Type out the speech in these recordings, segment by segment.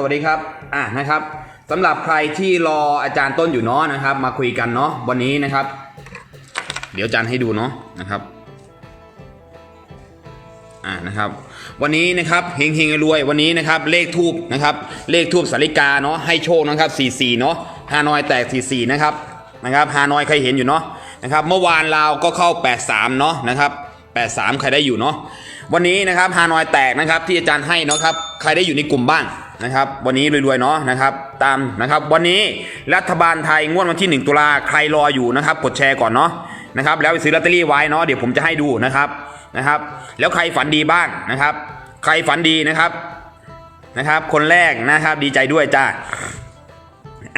สวัสดีครับอะนะครับสำหรับใครที่รออาจารย์ต้นอยู่เนาะนะครับ มาคุยกันเนาะวันนี้นะครับ เดี๋ยวอาจารย์ให้ดูเนาะนะครับอ่านะครับวันนี้นะครับเฮงเฮงรวยวันนี้นะครับเลขทูบนะครับเลขทูบสาริกาเนาะให้โชคนะครับ44เนาะฮานอยแตก44นะครับนะครับฮานอยใครเห็นอยู่เนาะนะครับเมื่อวานเราวก็เข้า 83เนาะนะครับ83 ใครได้อยู่เนาะวันนี้นะครับฮานอยแตกนะครับที่อาจารย์ให้เนาะครับใครได้อยู่ในกลุ่มบ้าง นะครับ วันนี้รวยๆเนาะนะครับ ตามนะครับ วันนี้รัฐบาลไทยงวดวันที่ 1 ตุลาใครรออยู่นะครับ กดแชร์ก่อนเนาะนะครับ แล้วไปซื้อลอตเตอรี่ไว้เนาะเดี๋ยวผมจะให้ดูนะครับนะครับ แล้วใครฝันดีบ้างนะครับ ใครฝันดีนะครับนะครับ คนแรกนะครับดีใจด้วยจ้า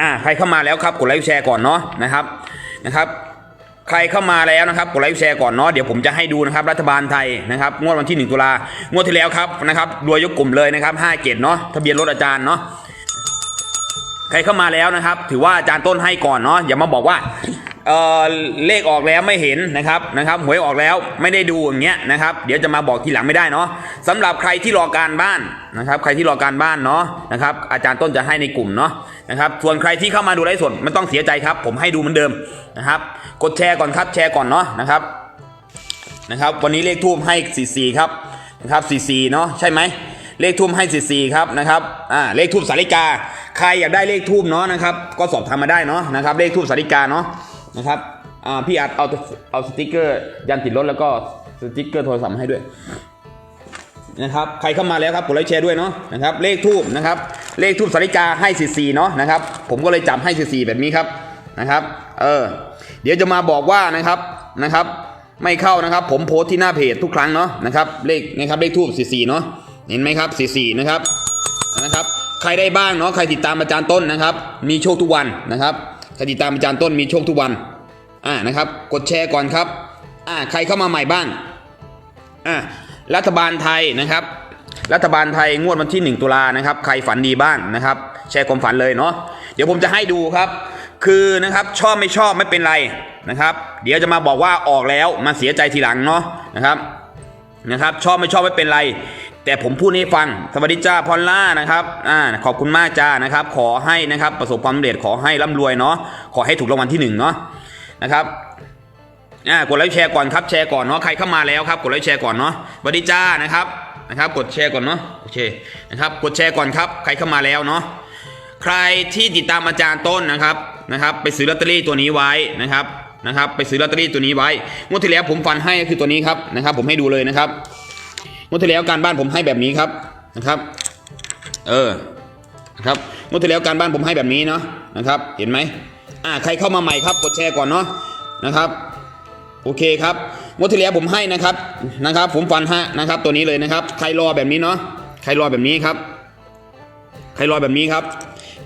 อ่าใครเข้ามาแล้วครับกดไลค์แชร์ก่อนเนาะนะครับนะครับ ใครเข้ามาแล้วนะครับกดไลค์แชร์ก่อนเนาะเดี๋ยวผมจะให้ดูนะครับรัฐบาลไทยนะครับงวดวันที่ 1 ตุลางวดที่แล้วครับนะครับรวยยกกลุ่มเลยนะครับ5เกตเนาะทะเบียนรถอาจารย์เนาะใครเข้ามาแล้วนะครับ ถือว่าอาจารย์ต้นให้ก่อนเนาะอย่ามาบอกว่า เออเลขออกแล้วไม่เห็นนะครับนะครับหวยออกแล้วไม่ได้ดูอย่างเงี้ยนะครับเดี๋ยวจะมาบอกทีหลังไม่ได้เนาะสำหรับใครที่รอการบ้านนะครับ ใครที่รอการบ้านเนาะนะครับ อาจารย์ต้นจะให้ในกลุ่มเนาะนะครับ ส่วนใครที่เข้ามาดูไลฟ์สดไม่ต้องเสียใจครับ ผมให้ดูเหมือนเดิมนะครับ กดแชร์ก่อนครับแชร์ก่อนเนาะนะครับนะครับ วันนี้เลขทูบให้44ครับนะครับ44เนาะใช่ไหมเลขทูบให้44ครับนะครับอ่าเลขทูบสาริกา ใครอยากได้เลขทูบเนาะนะครับ ก็สอบถามมาได้เนาะนะครับ เลขทูบสาริกาเนาะ นะครับพี่อัดเอาเอาสติกเกอร์ยันติดรถแล้วก็สติกเกอร์โทรศัพท์มาให้ด้วยนะครับใครเข้ามาแล้วครับกดไลค์แชร์ด้วยเนาะนะครับเลขทูบนะครับเลขทูบสาริกาให้44เนาะนะครับผมก็เลยจับให้44แบบนี้ครับนะครับเออเดี๋ยวจะมาบอกว่านะครับนะครับ ไม่เข้านะครับ ผมโพสต์ที่หน้าเพจทุกครั้งเนาะนะครับเลขนะครับเลขทูบ44เนาะเห็นไหมครับ44นะครับนะครับ ใครได้บ้างเนาะใครติดตามอาจารย์ต้นนะครับ มีโชคทุกวันนะครับ ใครติดตามอาจารย์ต้นมีโชคทุกวันอ่านะครับ กดแชร์ก่อนครับอ่าใครเข้ามาใหม่บ้างอะรัฐบาลไทยนะครับ รัฐบาลไทยงวดวันที่ 1 ตุลานะครับ ใครฝันดีบ้างนะครับ แชร์ความฝันเลยเนาะเดี๋ยวผมจะให้ดูครับ คือนะครับชอบไม่ชอบไม่เป็นไรนะครับ เดี๋ยวจะมาบอกว่าออกแล้วมาเสียใจทีหลังเนาะนะครับนะครับ ชอบไม่ชอบไม่เป็นไร แต่ผมพูดให้ฟัง สวัสดีจ้าพอลล่านะครับอ่าขอบคุณมากจ้านะครับ ขอให้นะครับประสบความสำเร็จขอให้ร่ำรวยเนาะขอให้ถูกรางวัลที่หนึ่งเนาะนะครับอ่ากดไลค์แชร์ก่อนครับแชร์ก่อนเนาะใครเข้ามาแล้วครับ กดไลค์แชร์ก่อนเนาะสวัสดีจ้านะครับนะครับ กดแชร์ก่อนเนาะโอเคนะครับกดแชร์ก่อนครับ ใครเข้ามาแล้วเนาะใครที่ติดตามอาจารย์ต้นนะครับนะครับ ไปซื้อลอตเตอรี่ตัวนี้ไว้นะครับนะครับ ไปซื้อลอตเตอรี่ตัวนี้ไว้งวดที่แล้วผมฟันให้ก็คือตัวนี้ครับนะครับ ผมให้ดูเลยนะครับ งวดที่แล้วการบ้านผมให้แบบนี้ครับนะครับ เออนะครับงวดที่แล้วการบ้านผมให้แบบนี้เนาะนะครับ เห็นไหมอ่าใครเข้ามาใหม่ครับกดแชร์ก่อนเนาะนะครับ โอเคครับงวดที่แล้วผมให้นะครับนะครับ ผมฟันฮะนะครับ ตัวนี้เลยนะครับ ใครรอแบบนี้เนาะใครรอแบบนี้ครับ ใครรอแบบนี้ครับ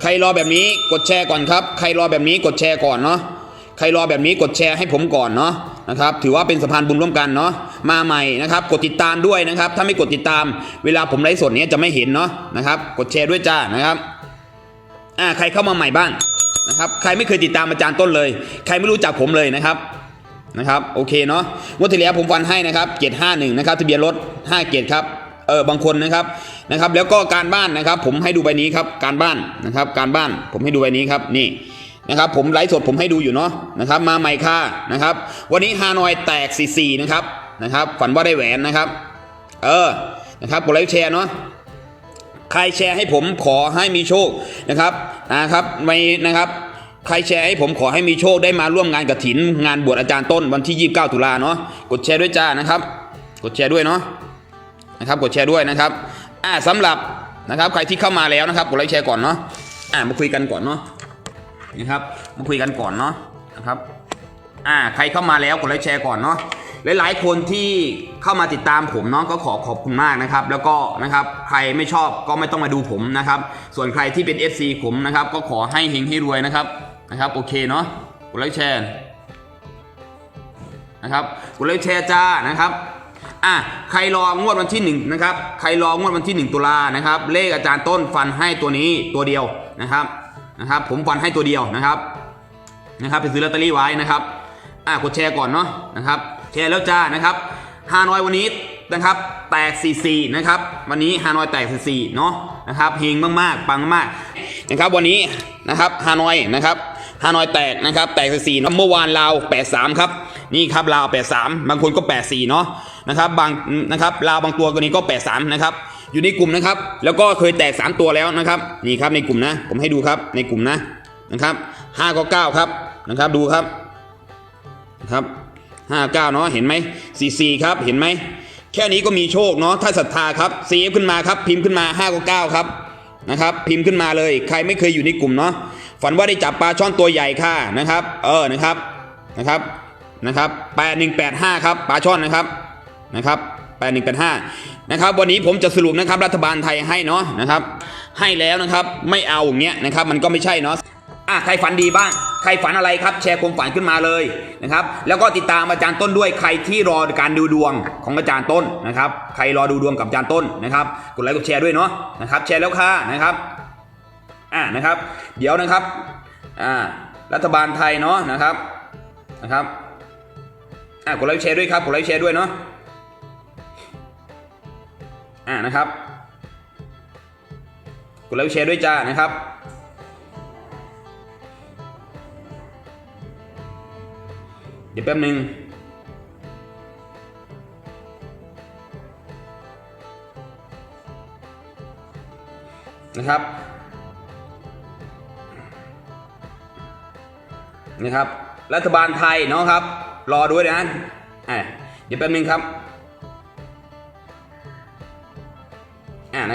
ใครรอแบบนี้กดแชร์ก่อนครับ ใครรอแบบนี้กดแชร์ก่อนเนาะใครรอแบบนี้กดแชร์ให้ผมก่อนเนาะ นะครับถือว่าเป็นสะพานบุญร่วมกันเนาะมาใหม่นะครับ กดติดตามด้วยนะครับ ถ้าไม่กดติดตาม เวลาผมไลฟ์สดเนี้ยจะไม่เห็นเนาะนะครับ กดแชร์ด้วยจ้านะครับอ่าใครเข้ามาใหม่บ้างนะครับ ใครไม่เคยติดตามอาจารย์ต้นเลย ใครไม่รู้จักผมเลยนะครับนะครับโอเคเนาะงวดที่แล้วผมฟันให้นะครับเกียรติห้าหนึ่งนะครับทะเบียนรถห้าเกียรติครับเออบางคนนะครับนะครับ แล้วก็การบ้านนะครับ ผมให้ดูใบนี้ครับการบ้านนะครับ การบ้านผมให้ดูใบนี้ครับนี่ นะครับผมไลฟ์สดผมให้ดูอยู่เนาะนะครับมาใหม่ค่ะนะครับวันนี้ฮานอยแตก4 4นะครับนะครับฝันว่าได้แหวนนะครับ เออนะครับกดไลค์แชร์เนาะใครแชร์ให้ผมขอให้มีโชคนะครับนะครับไม่นะครับใครแชร์ให้ผมขอให้มีโชคได้มาร่วมงานกับถิน งานบวชอาจารย์ต้นวันที่ 29 ตุลาเนาะกดแชร์ด้วยจ้านะครับ กดแชร์ด้วยเนาะนะครับกดแชร์ด้วยนะครับอ่าสำหรับนะครับใครที่เข้ามาแล้วนะครับกดไลค์แชร์ก่อนเนาะอ่ามาคุยกันก่อนเนาะ นะครับมาคุยกันก่อนเนาะนะครับอ่าใครเข้ามาแล้วกดไลค์แชร์ก่อนเนาะหลายๆคนที่เข้ามาติดตามผมเนาะก็ขอขอบคุณมากนะครับ แล้วก็นะครับใครไม่ชอบก็ไม่ต้องมาดูผมนะครับ ส่วนใครที่เป็น FC ผมนะครับ ก็ขอให้เฮงให้รวยนะครับนะครับ โอเคเนาะกดไลค์แชร์นะครับกดไลค์แชร์จ้านะครับอะใครรองวดวันที่หนึ่งนะครับ ใครรองวดวันที่หนึ่งตุลานะครับ เลขอาจารย์ต้นฟันให้ตัวนี้ตัวเดียวนะครับ นะครับ ผมฟันให้ตัวเดียวนะครับนะครับไปซื้อลอตเตอรี่ไว้นะครับอะกดแชร์ก่อนเนาะนะครับ แชร์แล้วจ้านะครับฮานอยวันนี้นะครับแตก 44 นะครับ วันนี้ฮานอยแตก 44 เนาะนะครับเฮงมากๆ ปังมากนะครับวันนี้นะครับฮานอยนะครับฮานอยแตกนะครับแตก 44เนาะเมื่อวานลาว 83 ครับนี่ครับลาว 83 บางคนก็ 84 เนาะนะครับบางนะครับลาวบางตัวตัวนี้ก็ 83 นะครับ อยู่ในกลุ่มนะครับ แล้วก็เคยแตก 3 ตัวแล้วนะครับ นี่ครับในกลุ่มนะ ผมให้ดูครับในกลุ่มนะนะครับ5ก็9ครับนะครับดูครับนะครับห้าเก้าเนาะเห็นไหมสี่สี่ครับเห็นไหมแค่นี้ก็มีโชคเนาะถ้าศรัทธาครับเซฟขึ้นมาครับพิมพ์ขึ้นมาห้าก็เก้าครับนะครับพิมพ์ขึ้นมาเลยใครไม่เคยอยู่ในกลุ่มเนาะฝันว่าได้จับปลาช่อนตัวใหญ่ค่ะนะครับ เออนะครับนะครับนะครับแปดหนึ่งแปดห้าครับปลาช่อนนะครับนะครับ แปดหนึ่งแปดห้านะครับวันนี้ผมจะสรุปนะครับรัฐบาลไทยให้เนาะนะครับให้แล้วนะครับไม่เอาอย่างเงี้ยนะครับมันก็ไม่ใช่เนาะอะใครฝันดีบ้าง ใครฝันอะไรครับ แชร์ความฝันขึ้นมาเลยนะครับ แล้วก็ติดตามอาจารย์ต้นด้วยใครที่รอการดูดวงของอาจารย์ต้นนะครับ ใครรอดูดวงกับอาจารย์ต้นนะครับ กดไลค์กดแชร์ด้วยเนาะนะครับ แชร์แล้วค่ะนะครับอะนะครับ เดี๋ยวนะครับอ่ารัฐบาลไทยเนาะนะครับนะครับอะกดไลค์แชร์ด้วยครับกดไลค์แชร์ด้วยเนาะ อ่านะครับ กดไลค์แชร์ด้วยจ้านะครับเดี๋ยวแป๊บหนึ่งนะครับ นะครับ รัฐบาลไทยเนาะครับ รอด้วยนะอะเดี๋ยวแป๊บหนึ่งครับ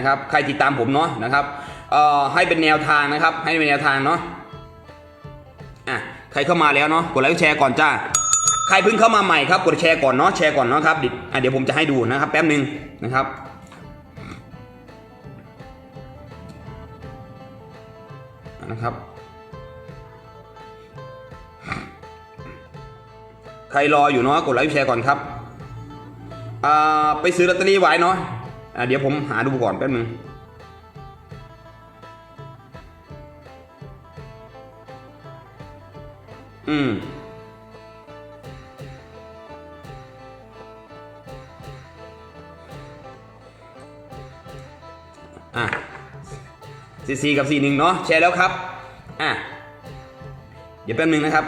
นะครับ ใครติดตามผมเนาะนะครับเอ่อให้เป็นแนวทางนะครับ ให้เป็นแนวทางเนาะอะใครเข้ามาแล้วเนาะกดไลค์แชร์ก่อนจ้าใครเพิ่งเข้ามาใหม่ครับกดแชร์ก่อนเนาะแชร์ก่อนเนาะครับเดี๋ยวอะเดี๋ยวผมจะให้ดูนะครับแป๊บหนึ่งนะครับนะครับ ใครรออยู่เนาะกดไลค์แชร์ก่อนครับอ่าไปซื้อลอตเตอรี่ไว้เนาะ เดี๋ยวผมหาดูก่อนแป๊บนึงอืมอะซีซีกับซีหนึ่งเนาะแชร์แล้วครับ อะ เดี๋ยวแป๊บนึงนะครับ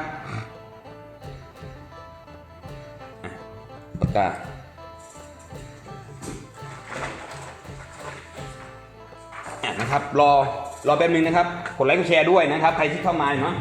ปากกา นะครับ รอรอแป๊บนึงนะครับ กดไลค์กดแชร์ด้วยนะครับ ใครที่เข้ามาเนาะ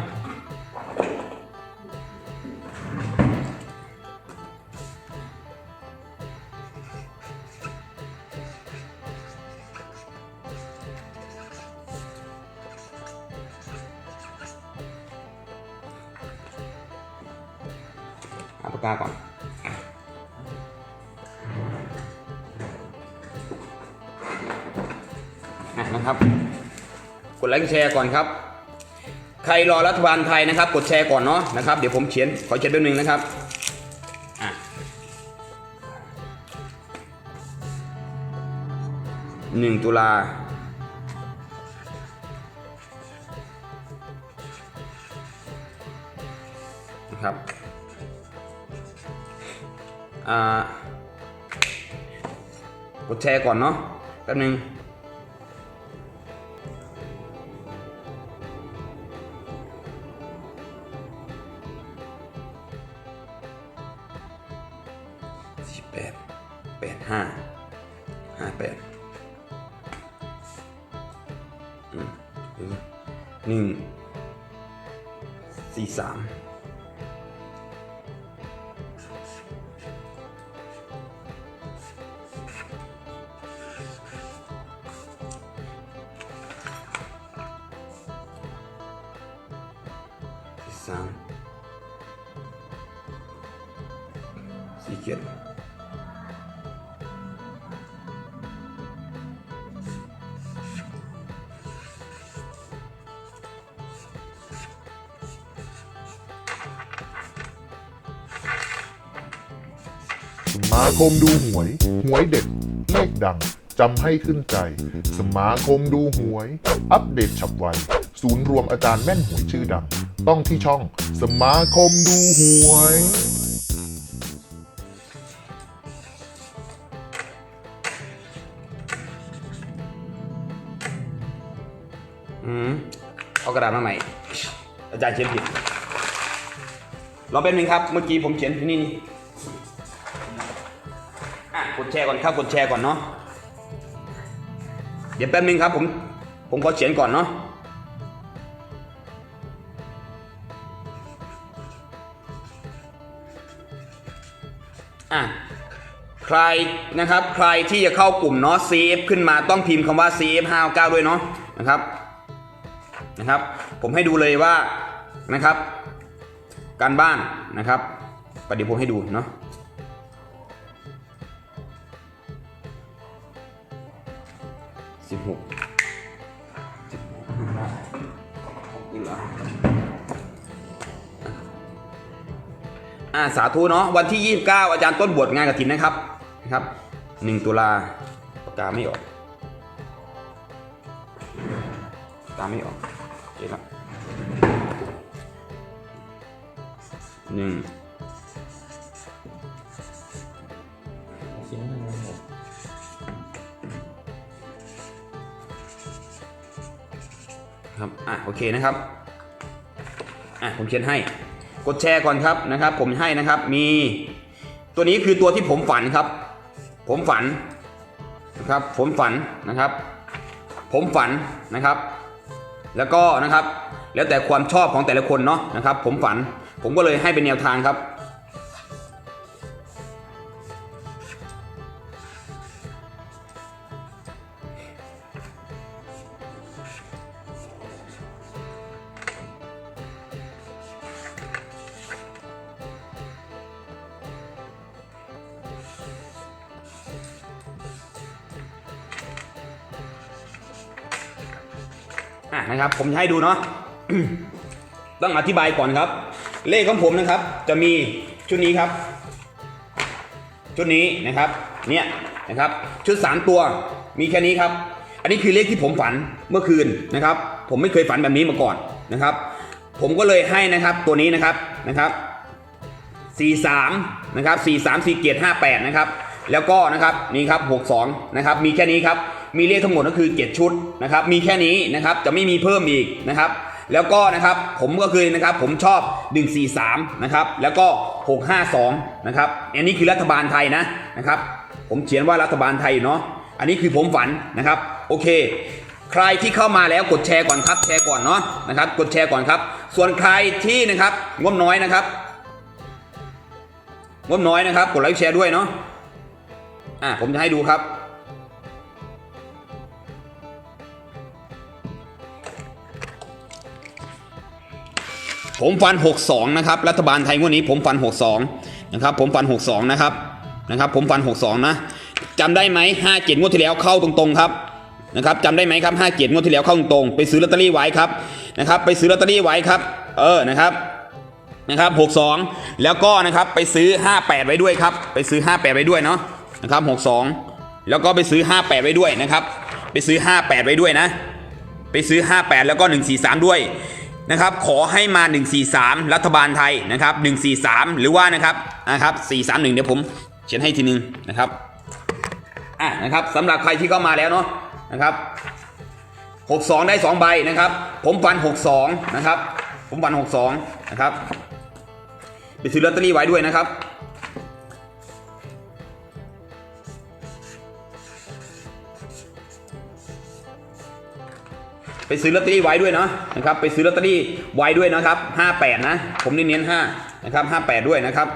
ไลค์กดแชร์ก่อนครับ ใครรอรัฐบาลไทยนะครับ กดแชร์ก่อนเนาะนะครับ เดี๋ยวผมเขียนขอเขียนแป๊บนึงนะครับหนึ่งตุลานะครับกดแชร์ก่อนเนาะแป๊บนึง ห้าห้าแปดหนึ่งสี่สาม มาคมดูหวย หวยเด็ดเลขดังจำให้ขึ้นใจ สมาคมดูหวย อัปเดตฉับไว ศูนย์รวมอาจารย์แม่นหวยชื่อดัง ต้องที่ช่องสมาคมดูหวย อืมเอากระดาษมาใหม่ อาจารย์เขียนผิดรอแป๊บนึงครับ เมื่อกี้ผมเขียนที่นี่ กดแชร์ก่อนครับกดแชร์ก่อนเนาะเดี๋ยวแป๊บนึงครับผมผมขอเขียนก่อนเนาะอะใครนะครับใครที่จะเข้ากลุ่มเนาะ CF ขึ้นมาต้องพิมพ์คำว่า CF 59ด้วยเนาะนะครับนะครับ ผมให้ดูเลยว่านะครับ การบ้านนะครับประเดี๋ยวผมให้ดูเนาะ อ่าสาธุเนาะวันที่ 29 อาจารย์ต้นบวชงานกฐินนะครับนะครับ1ตุลาปากกาไม่ออกปากกาไม่ออกเจ๊ละหนึ่งครับ อะ โอเคนะครับ อะ ผมเขียนให้ กดแชร์ก่อนครับนะครับ ผมให้นะครับมีตัวนี้คือตัวที่ผมฝันครับ ผมฝันนะครับ ผมฝันนะครับ ผมฝันนะครับ แล้วก็นะครับ แล้วแต่ความชอบของแต่ละคนเนาะนะครับ ผมฝันผมก็เลยให้เป็นแนวทางครับ อะนะครับ ผมจะให้ดูเนาะต้องอธิบายก่อนครับ เลขของผมนะครับ จะมีชุดนี้ครับ ชุดนี้นะครับ เนี่ยนะครับ ชุด3ตัวมีแค่นี้ครับ อันนี้คือเลขที่ผมฝันเมื่อคืนนะครับ ผมไม่เคยฝันแบบนี้มาก่อนนะครับ ผมก็เลยให้นะครับตัวนี้นะครับนะครับ43นะครับ43 4เกียรติ58นะครับแล้วก็นะครับนี่ครับ62นะครับมีแค่นี้ครับ มีเลขทั้งหมดก็คือ 7 ชุดนะครับมีแค่นี้นะครับจะไม่มีเพิ่มอีกนะครับแล้วก็นะครับผมก็คือนะครับผมชอบ 143นะครับแล้วก็ 652นะครับอันนี้คือรัฐบาลไทยนะนะครับผมเขียนว่ารัฐบาลไทยเนาะอันนี้คือผมฝันนะครับโอเค ใครที่เข้ามาแล้วกดแชร์ก่อนครับแชร์ก่อนเนาะนะครับกดแชร์ก่อนครับ ส่วนใครที่นะครับงบน้อยนะครับงบน้อยนะครับกดไลค์แชร์ด้วยเนาะอ่าผมจะให้ดูครับ ผมฟัน 62 นะครับ รัฐบาลไทยงวดนี้ผมฟัน 62 นะครับ ผมฟัน 62 นะครับ นะครับ ผมฟัน 62 นะจำได้ไหม57 งวดที่แล้วเข้าตรงๆครับ นะครับจำได้ไหมครับ57 งวดที่แล้วเข้าตรงๆ ไปซื้อลอตเตอรี่ไว้ครับ นะครับ ไปซื้อลอตเตอรี่ไว้ครับ เออ นะครับ นะครับ 62 แล้วก็นะครับ ไปซื้อ 58 ไว้ด้วยครับ ไปซื้อ 58 ไว้ด้วยเนาะ นะครับ 62 แล้วก็ไปซื้อ 58 ไว้ด้วยนะครับ ไปซื้อ 58 ไว้ด้วยนะ ไปซื้อ 58 แล้วก็ 143 ด้วย นะครับขอให้มา 143 รัฐบาลไทยนะครับ143 หรือว่านะครับนะครับ431 เดี๋ยวผมเขียนให้ทีนึงนะครับอะนะครับสำหรับใครที่เข้ามาแล้วเนาะนะครับ62 ได้ 2 ใบนะครับ ผมฟัน 62 นะครับ ผมฟัน 62 นะครับไปซื้อลอตเตอรี่ไว้ด้วยนะครับ ไปซื้อลอตเตอรี่ไว้ด้วยเนาะนะครับ ไปซื้อลอตเตอรี่ไว้ด้วยนะครับ58นะ ผมเน้นๆ5นะครับ58ด้วยนะครับ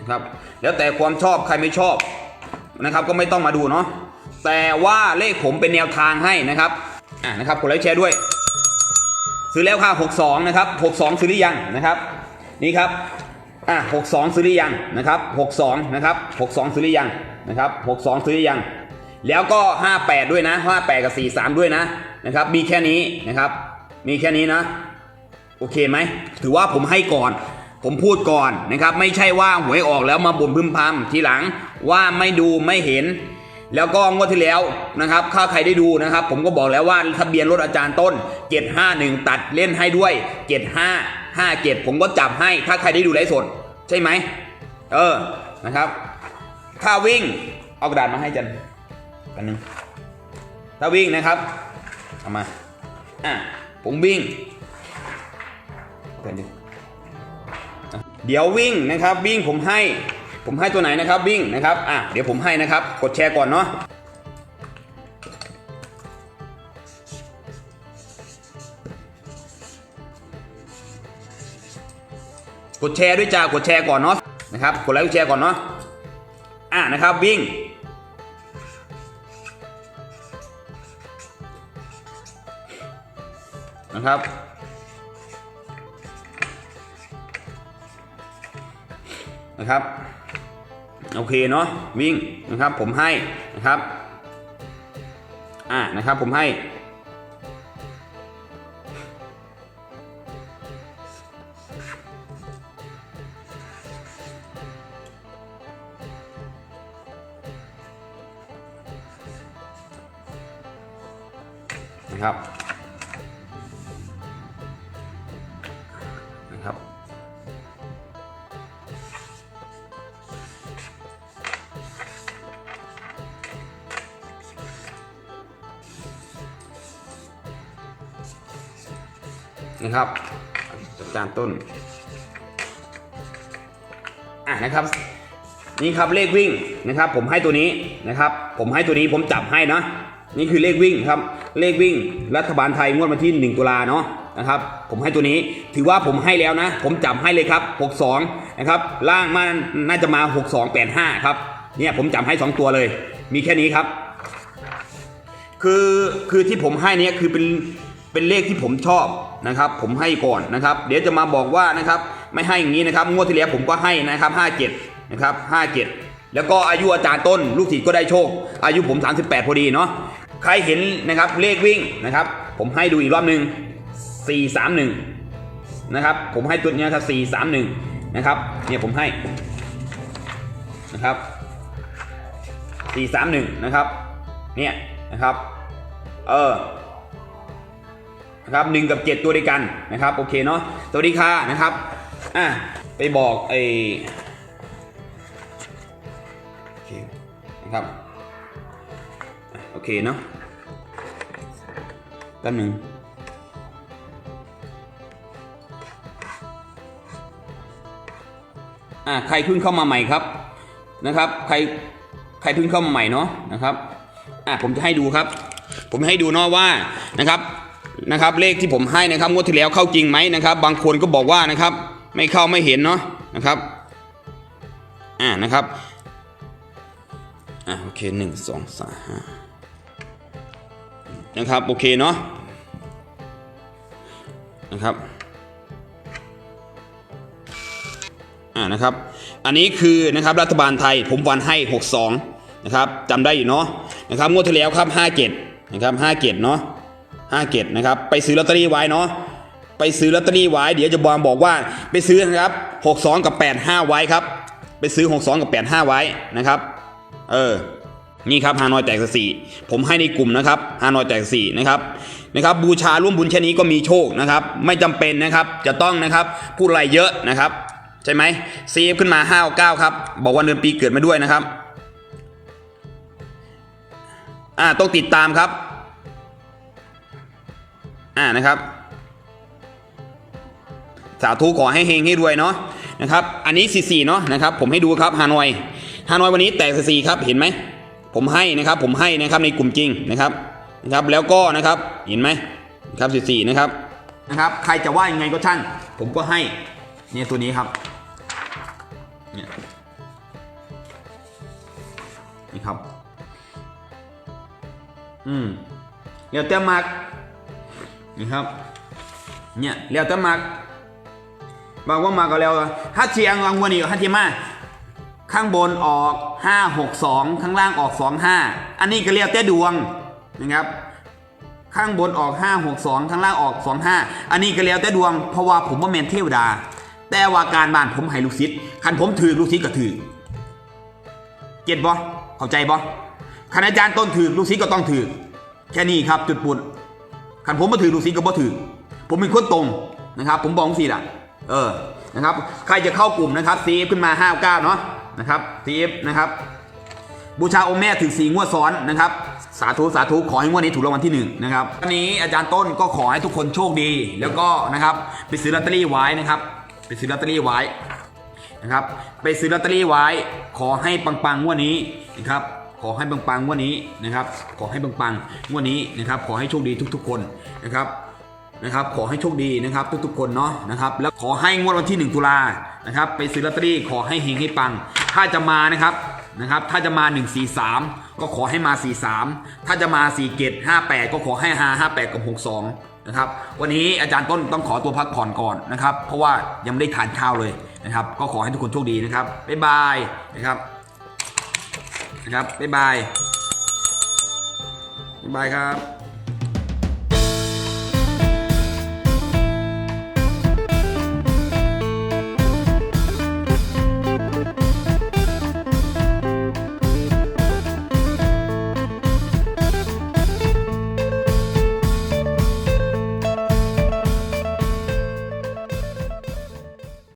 นะครับแล้วแต่ความชอบใครไม่ชอบนะครับ ก็ไม่ต้องมาดูเนาะแต่ว่าเลขผมเป็นแนวทางให้นะครับอ่านะครับกดไลค์แชร์ด้วย ซื้อแล้วค่ะ62นะครับ62ซื้อหรือยังนะครับ นี่ครับอะ62ซื้อหรือยังนะครับ62นะครับ62ซื้อหรือยังนะครับ62ซื้อหรือยัง แล้วก็ 58 ด้วยนะ 58 กับ 43 ด้วยนะนะครับ มีแค่นี้นะครับ มีแค่นี้นะ โอเคไหม ถือว่าผมให้ก่อน ผมพูดก่อนนะครับ ไม่ใช่ว่าหวยออกแล้วมาบ่นพึมพำทีหลังว่าไม่ดูไม่เห็น แล้วก็งวดที่แล้วนะครับถ้าใครได้ดูนะครับ ผมก็บอกแล้วว่าทะเบียนรถอาจารย์ต้น 751 ตัดเล่นให้ด้วย 75 57 ผมก็จับให้ถ้าใครได้ดูไลฟ์สดใช่ไหมเออนะครับ ถ้าวิ่งเอากระดาษมาให้จันันหนึ่งถ้าวิ่งนะครับเอามาอะผมวิ่งเดี๋ยวเดี๋ยววิ่งนะครับวิ่งผมให้ผมให้ตัวไหนนะครับวิ่งนะครับอะเดี๋ยวผมให้นะครับกดแชร์ก่อนเนาะกดแชร์ด้วยจ้ากดแชร์ก่อนเนาะนะครับกดไลค์กดแชร์ก่อนเนาะอะนะครับวิ่ง นะครับ นะครับโอเคเนาะวิ่งนะครับผมให้นะครับอ่านะครับผมให้นะครับนะครับ นะครับจัดการต้นอะนะครับ นี่ครับเลขวิ่งนะครับ ผมให้ตัวนี้นะครับ ผมให้ตัวนี้ผมจับให้นะนี่คือเลขวิ่งครับเลขวิ่ง รัฐบาลไทยงวดวันที่ 1 ตุลาเนาะนะครับผมให้ตัวนี้ถือว่าผมให้แล้วนะ ผมจับให้เลยครับ 62 นะครับล่างมาน่าจะมา 6285 ครับเนี่ยผมจับให้ 2 ตัวเลย มีแค่นี้ครับ คือคือที่ผมให้เนี่ยคือเป็น เป็นเลขที่ผมชอบนะครับ ผมให้ก่อนนะครับ เดี๋ยวจะมาบอกว่านะครับไม่ให้อย่างนี้นะครับงวดที่แล้วผมก็ให้นะครับ57นะครับ57 แล้วก็อายุอาจารย์ต้น ลูกศิษย์ก็ได้โชค อายุผม 38 พอดีเนาะใครเห็นนะครับเลขวิ่งนะครับ ผมให้ดูอีกรอบหนึ่ง431นะครับผมให้ตัวเนี้ครับ431นะครับเนี่ยผมให้นะครับ431นะครับเนี่ยนะครับเออ นะครับหนึ่งกับเจ็ดตัวด้วยกันนะครับโอเคเนาะสวัสดีค่ะนะครับอะไปบอกไอโอเคนะครับโอเคเนาะแป๊บหนึ่งอะใครเพิ่งเข้ามาใหม่ครับนะครับ ใครใครเพิ่งเข้ามาใหม่เนาะนะครับอะผมจะให้ดูครับ ผมให้ดูเนาะว่านะครับ นะครับเลขที่ผมให้นะครับงวดที่แล้วเข้าจริงไหมนะครับ บางคนก็บอกว่านะครับ ไม่เข้าไม่เห็นเนาะนะครับอ่านะครับอ่าโอเคหนึ่งสองสามห้านะครับโอเคเนาะนะครับอ่านะครับ อันนี้คือนะครับรัฐบาลไทยผมวันให้ 62 นะครับจำได้อยู่เนาะนะครับงวดที่แล้วครับ 57 นะครับ 57 เนาะ 57นะครับไปซื้อลอตเตอรี่ไว้เนาะไปซื้อลอตเตอรี่ไว้ เดี๋ยวจะบอมบอกว่าไปซื้อนะครับ62 กับ 85 ไว้ครับ ไปซื้อ 62 กับ 85 ไว้นะครับ เออนี่ครับฮานอยแตกสี่ผมให้ในกลุ่มนะครับฮานอยแตกสี่นะครับนะครับ บูชาร่วมบุญแค่นี้ก็มีโชคนะครับ ไม่จำเป็นนะครับ จะต้องนะครับพูดอะไรเยอะนะครับ ใช่ไหมเซฟขึ้นมา5 9ครับ บอกวันเดือนปีเกิดมาด้วยนะครับ อ่าต้องติดตามครับ อ่านะครับ สาธุขอให้เฮงให้รวยเนาะนะครับ อันนี้สี่สี่เนาะนะครับ ผมให้ดูครับฮานอยฮานอยวันนี้แตกสี่ครับเห็นไหมผมให้นะครับ ผมให้นะครับในกลุ่มจริงนะครับนะครับ แล้วก็นะครับเห็นไหมครับสี่สี่นะครับนะครับใครจะว่ายังไงก็ช่างผมก็ให้เนี่ยตัวนี้ครับเนี่ยนี่ครับ อืมเลี้ยวเต้มมาก นี่ครับ เนี่ยเลี้ยวต้มากบางว่ามาก็แล้วถ้าเชียงวังวันนี้ฮัตเทียมาข้างบนออก5 6 2ข้างล่างออก2 5อันนี้ก็เรียกแต่ดวงนะครับ ข้างบนออก5 6 2ข้างล่างออก2 5อันนี้ก็แล้วแต่ดวงเพราะว่าผมว่าแมนเทวดา แต่ว่าการบ้านผมให้ลูกศิษย์คันผมถือลูกศิษย์ก็ถือเก็ตบ่เข้าใจบ่คณอาจารย์ต้นถือลูกศิษย์ก็ต้องถือแค่นี้ครับจุดปุ่น คันผมมาถือลูกศิษย์ก็บ่ถือ ผมเป็นคนตรงนะครับ ผมบอกสิล่ะ เออนะครับ ใครจะเข้ากลุ่มนะครับซีฟขึ้นมา 59 เนาะนะครับซีฟนะครับ บูชาองค์แม่ถึงสีงวดซ้อนนะครับ สาธุสาธุขอให้งวดนี้ถูกรางวัลที่หนึ่งนะครับวันนี้อาจารย์ต้นก็ขอให้ทุกคนโชคดี แล้วก็นะครับไปซื้อลอตเตอรี่ไว้นะครับไปซื้อลอตเตอรี่ไว้นะครับ ไปซื้อลอตเตอรี่ไว้ ขอให้ปังๆงวดนี้นะครับ ขอให้ปังๆงวดนี้นะครับ ขอให้ปังๆงวดนี้นะครับ ขอให้โชคดีทุก ๆ คนนะครับนะครับ ขอให้โชคดีนะครับ ทุกๆคนเนาะนะครับ แล้วขอให้งวดวันที่ 1 ตุลานะครับ ไปซื้อลอตเตอรี่ขอให้เฮงให้ปัง ถ้าจะมานะครับนะครับ ถ้าจะมา 143 ก็ขอให้มา 43 ถ้าจะมา4เกต58 ก็ขอให้หา58 กับ 62 นะครับ วันนี้อาจารย์ต้นต้องขอตัวพักผ่อนก่อนนะครับ เพราะว่ายังไม่ได้ทานข้าวเลยนะครับ ก็ขอให้ทุกคนโชคดีนะครับ บ๊ายบายนะครับ นะครับบ๊ายบายบ๊ายบายครับ